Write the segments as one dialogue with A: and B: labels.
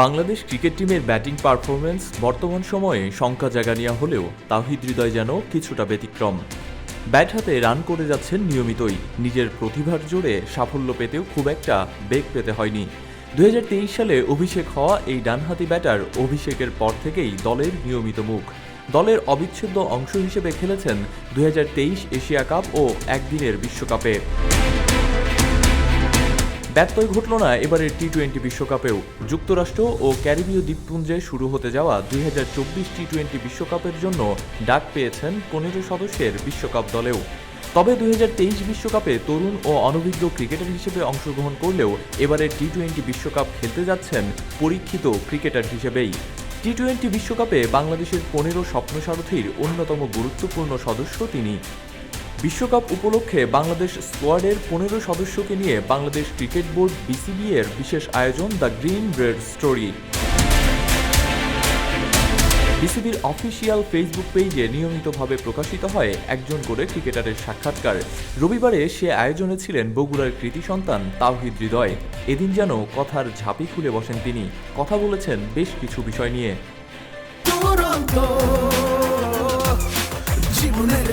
A: Bangladesh cricket টিমের batting performance বর্তমান সময়ে শঙ্কা জাগা নেওয়া হলেও তাহিদ হৃদয় যেন কিছুটা ব্যতিক্রম। ব্যাট হাতে রান করে যাচ্ছেন নিয়মিতই। নিজের প্রতিভার জোরে সাফল্য পেতেও খুব একটা বেগ পেতে হয়নি। দু হাজার তেইশ সালে অভিষেক হওয়া এই ডানহাতি ব্যাটার অভিষেকের পর থেকেই দলের নিয়মিত মুখ। দলের অবিচ্ছেদ্য অংশ হিসেবে খেলেছেন দুই হাজার তেইশ এশিয়া কাপ ও একদিনের বিশ্বকাপে। ব্যত্যয় ঘটল না, এবারের টি টোয়েন্টি বিশ্বকাপেও। যুক্তরাষ্ট্র ও ক্যারিবীয় দ্বীপপুঞ্জে শুরু হতে যাওয়া দুই হাজার চব্বিশ টি টোয়েন্টি বিশ্বকাপের জন্য ডাক পেয়েছেন পনেরো সদস্যের বিশ্বকাপ দলেও। তবে দুই বিশ্বকাপে তরুণ ও অনভিজ্ঞ ক্রিকেটার হিসেবে অংশগ্রহণ করলেও এবারের টি টোয়েন্টি বিশ্বকাপ খেলতে যাচ্ছেন পরীক্ষিত ক্রিকেটার হিসেবেই। টি টোয়েন্টি বিশ্বকাপে বাংলাদেশের পনেরো স্বপ্নসারথীর অন্যতম গুরুত্বপূর্ণ সদস্য তিনি। বিশ্বকাপ উপলক্ষে বাংলাদেশ স্কোয়াডের পনেরো সদস্যকে নিয়ে বাংলাদেশ ক্রিকেট বোর্ড বিসিবি এর বিশেষ আয়োজন দ্য গ্রিন ব্রেড স্টোরি। বিসিবির অফিসিয়াল ফেসবুক পেজে নিয়মিতভাবে প্রকাশিত হয় একজন করে ক্রিকেটারের সাক্ষাৎকার। রবিবারে সে আয়োজনে ছিলেন বগুড়ার কৃতি সন্তান তাওহিদ হৃদয়। এদিন যেন কথার ঝাঁপি খুলে বসেন তিনি। কথা বলেছেন বেশ কিছু বিষয় নিয়ে।
B: জীবনের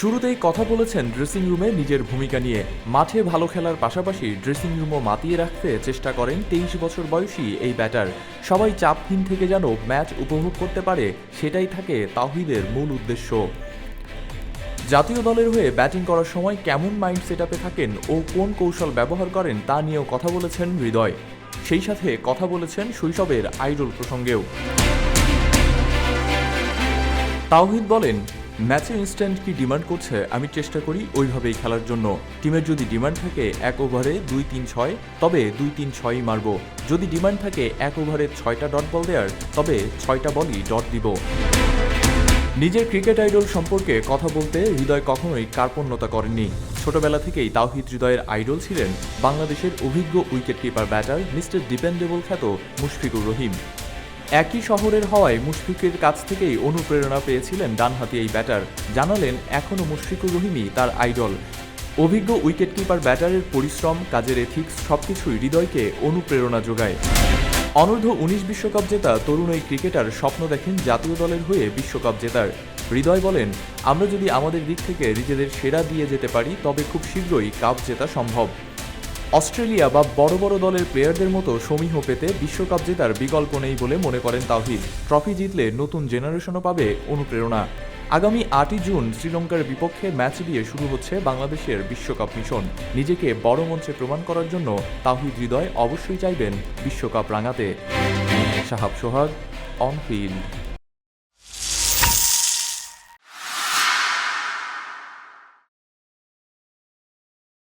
A: শুরুতেই কথা বলেছেন ড্রেসিং রুমে নিজের ভূমিকা নিয়ে। মাঠে ভালো খেলার পাশাপাশি ড্রেসিং রুমও মাতিয়ে রাখতে চেষ্টা করেন তেইশ বছর বয়সী এই ব্যাটার সবাই চাপহীন থেকে যেন ম্যাচ উপভোগ করতে পারে, সেটাই থাকে তাহিদের মূল উদ্দেশ্য। জাতীয় দলের হয়ে ব্যাটিং করার সময় কেমন মাইন্ড সেট থাকেন ও কোন কৌশল ব্যবহার করেন তা নিয়েও কথা বলেছেন হৃদয়। সেই সাথে কথা বলেছেন শৈশবের আইডল প্রসঙ্গেও। তাওহিদ বলেন ম্যাচে ইনস্ট্যান্ট কি ডিমান্ড করছে, আমি চেষ্টা করি ওইভাবেই খেলার জন্য। টিমের যদি ডিমান্ড থাকে এক ওভারে দুই তিন ছয় তবে দুই তিন ছয়ই মারব। যদি ডিমান্ড থাকে এক ওভারে ছয়টা ডট বল দেওয়ার তবে ছয়টা বলই ডট দিব। নিজের ক্রিকেট আইডল সম্পর্কে কথা বলতে হৃদয় কখনোই কার্পণ্যতা করেননি। ছোটবেলা থেকেই তাওহিদ হৃদয়ের আইডল ছিলেন বাংলাদেশের অভিজ্ঞ wicket keeper batter, mister dependable খ্যাত মুশফিকুর রহিম। একই শহরের হওয়ায় মুশফিকের কাছ থেকেই অনুপ্রেরণা পেয়েছিলেন ডানহাতি এই ব্যাটার। জানালেন এখনও মুশফিকুর রহিমই তার আইডল। অভিজ্ঞ উইকেটকিপার ব্যাটারের পরিশ্রম, কাজের এথিক্স সবকিছুই হৃদয়কে অনুপ্রেরণা যোগায়। অনূর্ধ্ব উনিশ বিশ্বকাপ জেতা তরুণ এই ক্রিকেটার স্বপ্ন দেখেন জাতীয় দলের হয়ে বিশ্বকাপ জেতার। হৃদয় বলেন, আমরা যদি আমাদের দিক থেকে নিজেদের সেরা দিয়ে যেতে পারি, তবে খুব শীঘ্রই কাপ জেতা সম্ভব। অস্ট্রেলিয়া বা বড় বড় দলের প্লেয়ারদের মতো সমীহ পেতে বিশ্বকাপ জেতার বিকল্প নেই বলে মনে করেন তাওহিদ। ট্রফি জিতলে নতুন জেনারেশনও পাবে অনুপ্রেরণা। আগামী আটই জুন শ্রীলঙ্কার বিপক্ষে ম্যাচ দিয়ে শুরু হচ্ছে বাংলাদেশের বিশ্বকাপ মিশন। নিজেকে বড় মঞ্চে প্রমাণ করার জন্য তাহিদ হৃদয় অবশ্যই চাইবেন বিশ্বকাপ রাঙাতে। সাহাব সোহাগ অন